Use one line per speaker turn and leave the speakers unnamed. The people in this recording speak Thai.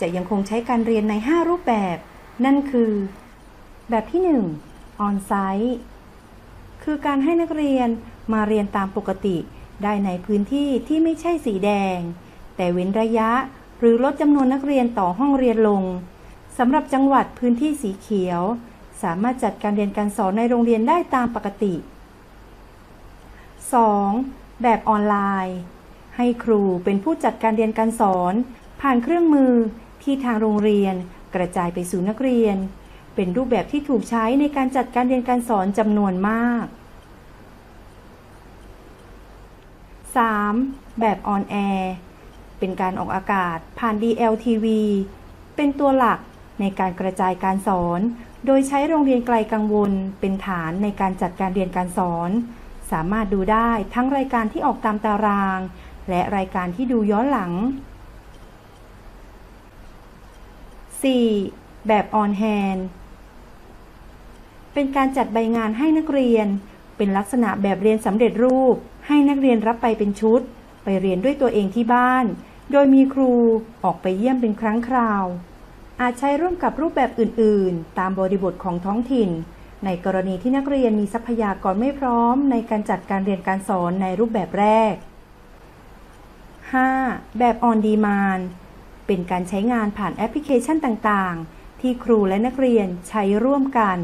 จะยังคงใช้การเรียนใน 5 รูปแบบ นั่นคือ แบบที่1 on site คือการให้นักเรียนมาเรียนตามปกติ ได้ในพื้นที่ที่ไม่ใช่สีแดง แต่เว้นระยะหรือลดจำนวนนักเรียนต่อห้องเรียนลงสำหรับจังหวัดพื้นที่สีเขียว สามารถจัดการเรียนการสอนในโรงเรียนได้ตามปกติ 2. แบบออนไลน์ ให้ครูเป็นผู้จัดการเรียนการสอน ผ่านเครื่องมือ ที่ทางโรงเรียนกระจายไปสู่นักเรียน เป็นรูปแบบที่ถูกใช้ในการจัดการเรียนการสอนจำนวนมาก 3. แบบออนแอร์เป็นการออกอากาศผ่าน DLTV เป็นตัวหลักในการกระจายการสอน โดยใช้โรงเรียนไกลกังวล เป็นฐานในการจัดการเรียนการสอน สามารถดูได้ทั้งรายการที่ออกตามตาราง และรายการที่ดูย้อนหลัง 4. แบบออนแฮนเป็นการจัดใบงานให้นักเรียน เป็นลักษณะแบบเรียนสำเร็จรูป ให้นักเรียนรับไปเป็นชุด ไปเรียนด้วยตัวเองที่บ้าน โดยมีครูออกไปเยี่ยมเป็นครั้งคราว อาจใช้ร่วมกับรูปแบบอื่น ๆ ตามบริบทของท้องถิ่น ในกรณีที่นักเรียนมีทรัพยากรไม่พร้อม ในการจัดการเรียนการสอนในรูปแบบแรก 5. แบบออนดีมาน เป็นการใช้งานผ่านแอปพลิเคชันต่างๆ ที่ครูและนักเรียนใช้ร่วมกัน